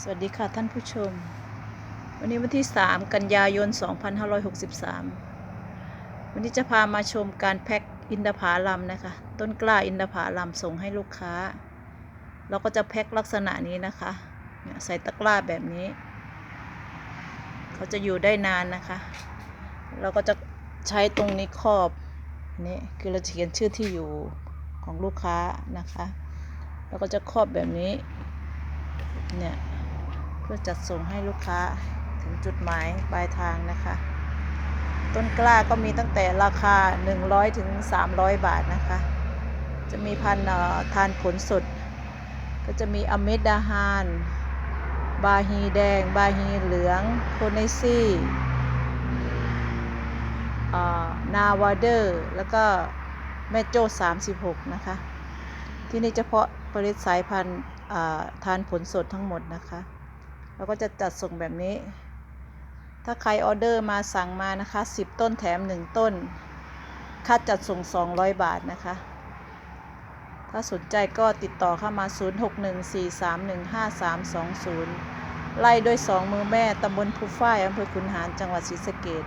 สวัสดีค่ะท่านผู้ชม วันนี้วันที่ 3 กันยายน 2563 วันนี้จะพามาชมการแพ็คอินทผลัมนะคะ ต้นกล้าอินทผลัมส่งให้ลูกค้า เราก็จะแพ็คลักษณะนี้นะคะใส่ตะกร้าแบบนี้ เขาจะอยู่ได้นานนะคะ เราก็จะใช้ตรงนี้ครอบนี่คือเราเขียนชื่อที่อยู่ของลูกค้านะคะเราก็จะครอบแบบนี้ เนี่ย เพื่อจัดส่งให้ลูกค้าถึงจุดหมายปลายทางนะคะ ต้นกล้าก็มีตั้งแต่ราคา 100ถึง300 บาทนะคะ จะมีพันธุ์ทานผลสด ก็จะมีอเมดดาฮาน บาฮีแดง บาฮีเหลืองโคเนซี่อ่านาวาเดอร์ แล้วก็แม่โจ้36 นะคะ ที่นี่เฉพาะผลิตสายพันธุ์ ทานผลสดทั้งหมดนะคะเราก็จะจัดส่งแบบนี้ ถ้าใครออเดอร์มาสั่งมานะคะ 10 ต้นแถม 1 ต้น ค่าจัดส่ง 200 บาทนะคะ ถ้าสนใจก็ติดต่อเข้ามา 0614315320 ไล่ด้วย 2 มือแม่ตำบลภูฝ้ายอำเภอขุนหารจังหวัดศรีสะเกษ